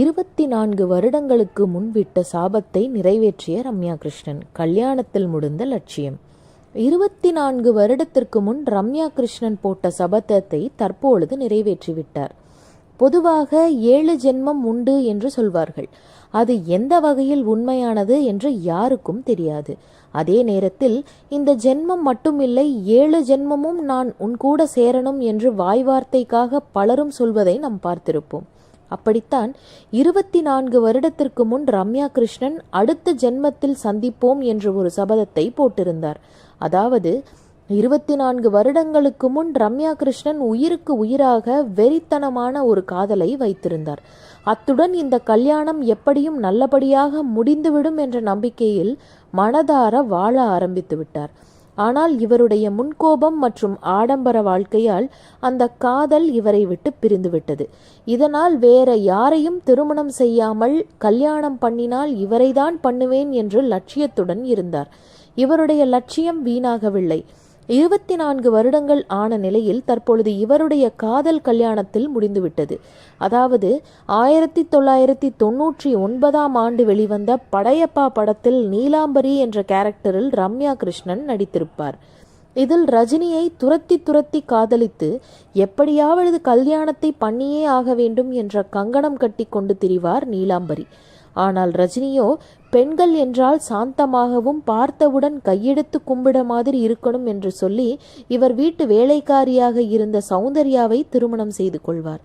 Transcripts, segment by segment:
இருபத்தி நான்கு வருடங்களுக்கு முன் விட்ட சாபத்தை நிறைவேற்றிய ரம்யா கிருஷ்ணன் கல்யாணத்தில் முடிந்த லட்சியம். இருபத்தி நான்கு வருடத்திற்கு முன் ரம்யா கிருஷ்ணன் போட்ட சபதத்தை தற்பொழுது நிறைவேற்றிவிட்டார். பொதுவாக ஏழு ஜென்மம் உண்டு என்று சொல்வார்கள். அது எந்த வகையில் உண்மையானது என்று யாருக்கும் தெரியாது. அதே நேரத்தில் இந்த ஜென்மம் மட்டுமில்லை ஏழு ஜென்மமும் நான் உன் கூட சேரணும் என்று வாய்வார்த்தைக்காக பலரும் சொல்வதை நாம் பார்த்திருப்போம். அப்படித்தான் இருபத்தி நான்கு வருடத்திற்கு முன் ரம்யா கிருஷ்ணன் அடுத்த ஜென்மத்தில் சந்திப்போம் என்று ஒரு சபதத்தை போட்டிருந்தார். அதாவது இருபத்தி நான்கு வருடங்களுக்கு முன் ரம்யா கிருஷ்ணன் உயிருக்கு உயிராக வெறித்தனமான ஒரு காதலை வைத்திருந்தார். அத்துடன் இந்த கல்யாணம் எப்படியும் நல்லபடியாக முடிந்துவிடும் என்ற நம்பிக்கையில் மனதார வாழ ஆரம்பித்து விட்டார் ஆனால் இவருடைய முன்கோபம் மற்றும் ஆடம்பர வாழ்க்கையால் அந்த காதல் இவரை விட்டு பிரிந்துவிட்டது. இதனால் வேற யாரையும் திருமணம் செய்யாமல் கல்யாணம் பண்ணினால் இவரைதான் பண்ணுவேன் என்று லட்சியத்துடன் இருந்தார். இவருடைய லட்சியம் வீணாகவில்லை. இருபத்தி நான்கு வருடங்கள் ஆன நிலையில் தற்பொழுது இவருடைய காதல் கல்யாணத்தில் முடிந்துவிட்டது. அதாவது ஆயிரத்தி தொள்ளாயிரத்தி தொன்னூற்றி ஒன்பதாம் ஆண்டு வெளிவந்த படையப்பா படத்தில் நீலாம்பரி என்ற கேரக்டரில் ரம்யா கிருஷ்ணன் நடித்திருப்பார். இதில் ரஜினியை துரத்தி துரத்தி காதலித்து எப்படியாவது கல்யாணத்தை பண்ணியே ஆக வேண்டும் என்ற கங்கணம் கட்டி கொண்டு திரிவார் நீலாம்பரி. ஆனால் ரஜினியோ பெண்கள் என்றால் சாந்தமாகவும் பார்த்தவுடன் கையெடுத்து கும்பிட மாதிரி இருக்கணும் என்று சொல்லி இவர் வீட்டு வேலைக்காரியாக இருந்த சௌந்தர்யாவை திருமணம் செய்து கொள்வார்.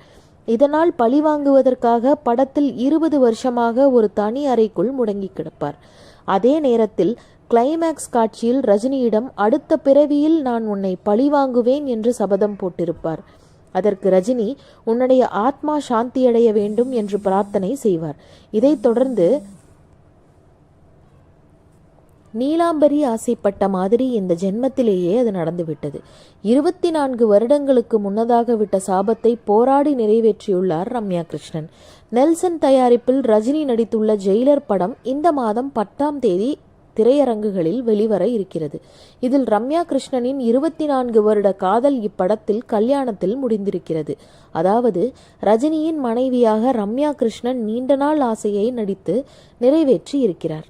இதனால் பழி வாங்குவதற்காக படத்தில் இருபது வருஷமாக ஒரு தனி அறைக்குள் முடங்கி கிடப்பார். அதே நேரத்தில் கிளைமேக்ஸ் காட்சியில் ரஜினியிடம் அடுத்த பிறவியில் நான் உன்னை பழி வாங்குவேன் என்று சபதம் போட்டிருப்பார். அதற்கு ரஜினி உன்னுடைய ஆத்மா சாந்தியடைய வேண்டும் என்று பிரார்த்தனை செய்வார். இதைத் தொடர்ந்து நீலாம்பரி ஆசைப்பட்ட மாதிரி இந்த ஜென்மத்திலேயே அது நடந்துவிட்டது. இருபத்தி நான்கு வருடங்களுக்கு முன்னதாக விட்ட சாபத்தை போராடி நிறைவேற்றியுள்ளார் ரம்யா கிருஷ்ணன் நெல்சன் தயாரிப்பில் ரஜினி நடித்துள்ள ஜெயிலர் படம் இந்த மாதம் பத்தாம் தேதி திரையரங்குகளில் வெளிவர இருக்கிறது. இதில் ரம்யா கிருஷ்ணனின் இருபத்தி நான்கு வருட காதல் இப்படத்தில் கல்யாணத்தில் முடிந்திருக்கிறது. அதாவது ரஜினியின் மனைவியாக ரம்யா கிருஷ்ணன் நீண்ட நாள் ஆசையை நடித்து நிறைவேற்றி இருக்கிறார்.